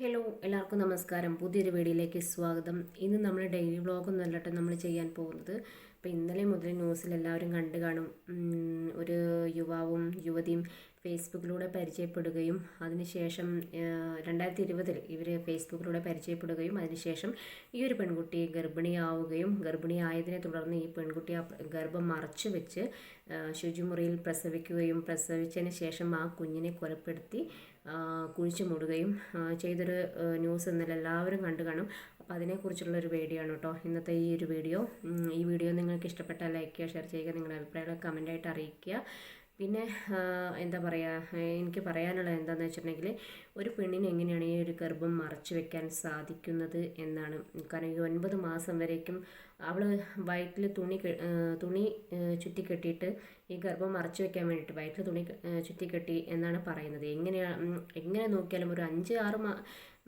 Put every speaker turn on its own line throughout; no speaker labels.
Hello എല്ലാവർക്കും നമസ്കാരം. പുതിയൊരു വീഡിയോയിലേക്ക് സ്വാഗതം. ഇന്ന് നമ്മൾ ഡെയിലി വ്ളോഗൊന്നും അല്ലട്ടോ നമ്മൾ ചെയ്യാൻ പോകുന്നത്. അപ്പോൾ ഇന്നലെ മുതൽ ന്യൂസിൽ എല്ലാവരും കണ്ടു കാണും ഒരു യുവാവും യുവതിയും ഫേസ്ബുക്കിലൂടെ പരിചയപ്പെടുകയും അതിനുശേഷം രണ്ടായിരത്തി ഇരുപതിൽ ഇവർ ഫേസ്ബുക്കിലൂടെ പരിചയപ്പെടുകയും അതിനുശേഷം ഈ ഒരു പെൺകുട്ടി ഗർഭിണിയാവുകയും ഗർഭിണിയായതിനെ തുടർന്ന് ഈ പെൺകുട്ടി ആ ഗർഭം മറച്ചു വെച്ച് ശുചിമുറിയിൽ പ്രസവിക്കുകയും പ്രസവിച്ചതിന് ശേഷം ആ കുഞ്ഞിനെ കൊലപ്പെടുത്തി കുഴിച്ചു മൂടുകയും ചെയ്തൊരു ന്യൂസ് ഇന്നലെ എല്ലാവരും കണ്ടു കാണും. അപ്പോൾ അതിനെക്കുറിച്ചുള്ള ഒരു വീഡിയോ ആണ് കേട്ടോ ഇന്നത്തെ ഈ ഒരു വീഡിയോ. ഈ വീഡിയോ നിങ്ങൾക്ക് ഇഷ്ടപ്പെട്ടാൽ ലൈക്ക് ചെയ്യുക ഷെയർ ചെയ്യുക നിങ്ങളുടെ അഭിപ്രായങ്ങൾ കമന്റായിട്ട് അറിയിക്കുക. പിന്നെ എന്താ പറയുക എനിക്ക് പറയാനുള്ളത് എന്താണെന്ന് വെച്ചിട്ടുണ്ടെങ്കിൽ ഒരു പെണ്ണിന് എങ്ങനെയാണ് ഈ ഒരു ഗർഭം മറച്ചു വെക്കാൻ സാധിക്കുന്നത് എന്നാണ്. കാരണം ഈ ഒൻപത് മാസം വരേക്കും അവൾ വയറ്റിൽ തുണി തുണി ചുറ്റി കെട്ടിയിട്ട് ഈ ഗർഭം മറച്ചു വെക്കാൻ വേണ്ടിയിട്ട് വയറ്റിൽ തുണി ചുറ്റി കെട്ടി എന്നാണ് പറയുന്നത്. എങ്ങനെയാണ് എങ്ങനെ നോക്കിയാലും ഒരു അഞ്ച് ആറ്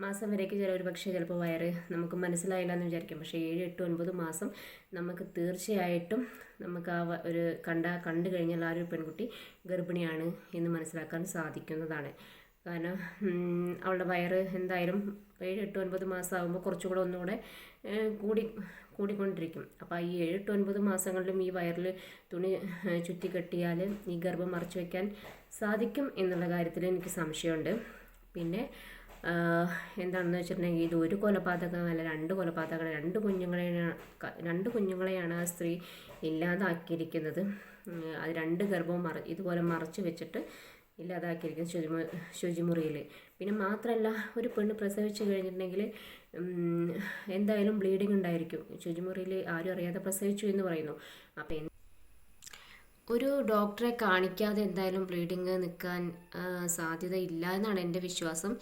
മാസം വരെയൊക്കെ ചില ഒരു പക്ഷേ ചിലപ്പോൾ വയറ് നമുക്ക് മനസ്സിലായില്ല എന്ന് വിചാരിക്കും. പക്ഷേ ഏഴ് എട്ട് ഒൻപത് മാസം നമുക്ക് തീർച്ചയായിട്ടും നമുക്ക് ആ ഒരു കണ്ട കണ്ടു കഴിഞ്ഞാൽ ആ ഒരു പെൺകുട്ടി ഗർഭിണിയാണ് എന്ന് മനസ്സിലാക്കാൻ സാധിക്കുന്നതാണ്. കാരണം അവളുടെ വയറ് എന്തായാലും ഏഴ് എട്ട് ഒൻപത് മാസം ആകുമ്പോൾ കുറച്ചുകൂടെ ഒന്നുകൂടെ കൂടി കൂടിക്കൊണ്ടിരിക്കും. അപ്പോൾ ഈ ഏഴ് എട്ട് ഒൻപത് മാസങ്ങളിലും ഈ വയറിൽ തുണി ചുറ്റിക്കെട്ടിയാൽ ചുറ്റി കെട്ടിയാൽ ഈ ഗർഭം മറച്ചു വയ്ക്കാൻ സാധിക്കും എന്നുള്ള കാര്യത്തിൽ എനിക്ക് സംശയമുണ്ട്. പിന്നെ എന്താണെന്ന് വെച്ചിട്ടുണ്ടെങ്കിൽ ഇത് ഒരു കൊലപാതകമല്ല രണ്ട് കൊലപാതകങ്ങൾ രണ്ട് കുഞ്ഞുങ്ങളെയാണ് രണ്ട് കുഞ്ഞുങ്ങളെയാണ് ആ സ്ത്രീ ഇല്ലാതാക്കിയിരിക്കുന്നത്. അത് രണ്ട് ഗർഭവും മറ ഇതുപോലെ മറച്ചു വെച്ചിട്ട് ഇല്ലാതാക്കിയിരിക്കുന്നത് ശുചിമു ശുചിമുറിയിൽ പിന്നെ മാത്രമല്ല ഒരു പെണ്ണ് പ്രസവിച്ചു കഴിഞ്ഞിട്ടുണ്ടെങ്കിൽ എന്തായാലും ബ്ലീഡിങ് ഉണ്ടായിരിക്കും. ശുചിമുറിയിൽ ആരും അറിയാതെ പ്രസവിച്ചു എന്ന് പറയുന്നു. അപ്പം ഒരു ഡോക്ടറെ കാണിക്കാതെ എന്തായാലും ബ്ലീഡിങ് നിൽക്കാൻ സാധ്യത സാധ്യതയില്ല എന്നാണ് എന്റെ വിശ്വാസം.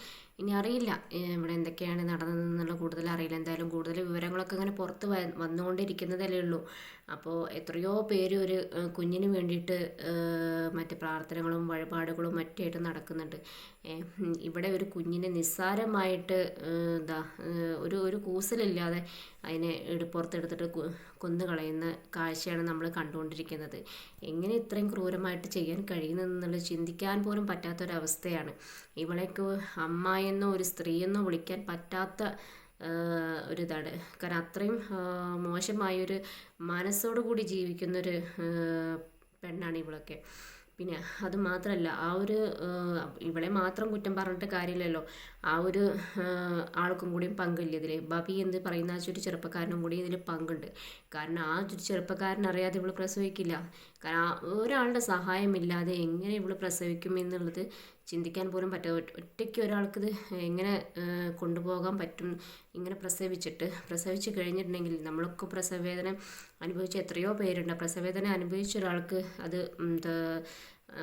ഇനി അറിയില്ല ഇവിടെ എന്തൊക്കെയാണ് നടന്നതെന്നുള്ള കൂടുതൽ അറിയില്ല. എന്തായാലും കൂടുതൽ വിവരങ്ങളൊക്കെ ഇങ്ങനെ പുറത്ത് വന്നുകൊണ്ടിരിക്കുന്നതല്ലേ ഉള്ളൂ. അപ്പോൾ എത്രയോ പേര് ഒരു കുഞ്ഞിന് വേണ്ടിയിട്ട് മറ്റ് പ്രാർത്ഥനകളും വഴിപാടുകളും മറ്റായിട്ട് നടക്കുന്നുണ്ട്. ഇവിടെ ഒരു കുഞ്ഞിനെ നിസ്സാരമായിട്ട് എന്താ ഒരു ഒരു കൂസലില്ലാതെ അതിനെ എടുപ്പുറത്തെടുത്തിട്ട് കൊന്നു കളയുന്ന കാഴ്ചയാണ് നമ്മൾ കണ്ടുകൊണ്ടിരിക്കുന്നത്. എങ്ങനെ ഇത്രയും ക്രൂരമായിട്ട് ചെയ്യാൻ കഴിയുന്നതെന്നുള്ളത് ചിന്തിക്കാൻ പോലും പറ്റാത്തൊരവസ്ഥയാണ്. ഇവളേക്ക് അമ്മായെന്നോ ഒരു സ്ത്രീയെന്നോ വിളിക്കാൻ പറ്റാത്ത ആ, ഒരിതാണ്. കാരണം അത്രയും മോശമായൊരു മനസ്സോടു കൂടി ജീവിക്കുന്നൊരു പെണ്ണാണ് ഇവളൊക്കെ. പിന്നെ അത് മാത്രമല്ല ആ ഒരു ഇവളെ മാത്രം കുറ്റം പറഞ്ഞിട്ട് കാര്യമില്ലല്ലോ. ആ ഒരു ആൾക്കും കൂടിയും പങ്കില്ല ഇതിൽ ബബി എന്ന് പറയുന്ന ആ ഒരു ചെറുപ്പക്കാരനും കൂടി ഇതിൽ പങ്കുണ്ട്. കാരണം ആ ഒരു ചെറുപ്പക്കാരൻ അറിയാതെ ഇവൾ പ്രസവിക്കില്ല. കാരണം ഒരാളുടെ സഹായമില്ലാതെ എങ്ങനെ ഇവൾ പ്രസവിക്കും എന്നുള്ളത് ചിന്തിക്കാൻ പോലും പറ്റാതെ ഒറ്റ- ഒറ്റയ്ക്ക് ഒരാൾക്കിത് എങ്ങനെ കൊണ്ടുപോകാൻ പറ്റും ഇങ്ങനെ പ്രസവിച്ചിട്ട് പ്രസവിച്ച് കഴിഞ്ഞിട്ടുണ്ടെങ്കിൽ നമ്മളൊക്കെ പ്രസവവേദന അനുഭവിച്ച എത്രയോ പേരുണ്ട്. പ്രസവവേദന അനുഭവിച്ച ഒരാൾക്ക് അത് എന്താ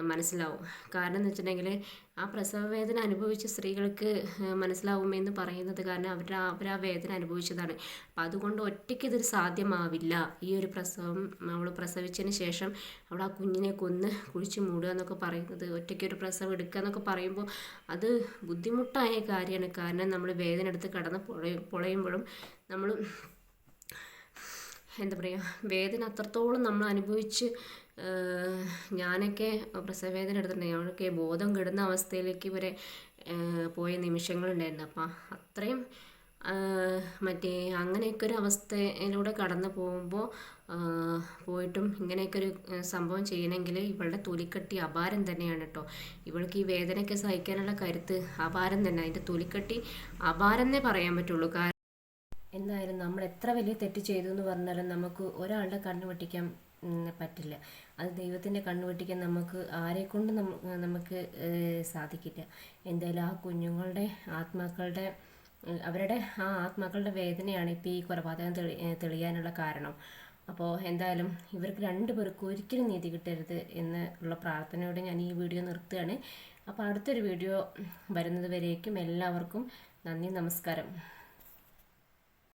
മനസ്സിലാവും. കാരണം എന്ന് വെച്ചിട്ടുണ്ടെങ്കിൽ ആ പ്രസവ വേദന അനുഭവിച്ച സ്ത്രീകൾക്ക് മനസ്സിലാവുമെന്ന് പറയുന്നത് കാരണം അവരുടെ അവർ ആ വേദന അനുഭവിച്ചതാണ്. അപ്പം അതുകൊണ്ട് ഒറ്റയ്ക്ക് ഇതൊരു സാധ്യമാവില്ല. ഈ ഒരു പ്രസവം അവൾ പ്രസവിച്ചതിന് ശേഷം അവൾ ആ കുഞ്ഞിനെ കൊന്ന് കുഴിച്ച് മൂടുക എന്നൊക്കെ പറയുന്നത് ഒറ്റയ്ക്ക് ഒരു പ്രസവം എടുക്കുക എന്നൊക്കെ പറയുമ്പോൾ അത് ബുദ്ധിമുട്ടായ കാര്യമാണ്. കാരണം നമ്മൾ വേദന എടുത്ത് കടന്ന് പൊളയും പൊളയുമ്പോഴും നമ്മൾ എന്താ പറയുക വേദന അത്രത്തോളം നമ്മൾ അനുഭവിച്ച് ഞാനൊക്കെ പ്രസവവേദന എടുത്തിട്ടുണ്ട്. ഞങ്ങൾക്ക് ബോധം കിടുന്ന അവസ്ഥയിലേക്ക് വരെ പോയ നിമിഷങ്ങളുണ്ടായിരുന്നു. അപ്പം അത്രയും മറ്റേ അങ്ങനെയൊക്കെ ഒരു അവസ്ഥയിലൂടെ കടന്നു പോകുമ്പോൾ പോയിട്ടും ഇങ്ങനെയൊക്കെ ഒരു സംഭവം ചെയ്യണമെങ്കിൽ ഇവളുടെ തൊലിക്കട്ടി അപാരം തന്നെയാണ് കേട്ടോ ഇവൾക്ക് ഈ വേദനയൊക്കെ സഹിക്കാനുള്ള കരുത്ത് അപാരം തന്നെ. അതിന്റെ തൊലിക്കട്ടി അപാരം എന്നേ പറയാൻ പറ്റുള്ളൂ. കാരണം എന്തായാലും നമ്മൾ എത്ര വലിയ തെറ്റ് ചെയ്തു എന്ന് പറഞ്ഞാലും നമുക്ക് ഒരാളുടെ കണ്ണു വെട്ടിക്കാൻ പറ്റില്ല. അത് ദൈവത്തിന്റെ കണ്ണു വെട്ടിക്കാൻ നമുക്ക് ആരെക്കൊണ്ട് നമുക്ക് സാധിക്കില്ല. എന്തായാലും ആ കുഞ്ഞുങ്ങളുടെ ആത്മാക്കളുടെ അവരുടെ ആ ആത്മാക്കളുടെ വേദനയാണ് ഇപ്പോൾ ഈ കൊലപാതകം തെളി തെളിയാനുള്ള കാരണം. അപ്പോൾ എന്തായാലും ഇവർക്ക് രണ്ടു പേർക്കും ഒരിക്കലും നീതി കിട്ടരുത് എന്ന് ഉള്ള പ്രാർത്ഥനയോടെ ഞാൻ ഈ വീഡിയോ നിർത്തുകയാണ്. അപ്പോൾ അടുത്തൊരു വീഡിയോ വരുന്നത് വരേക്കും എല്ലാവർക്കും നന്ദി നമസ്കാരം.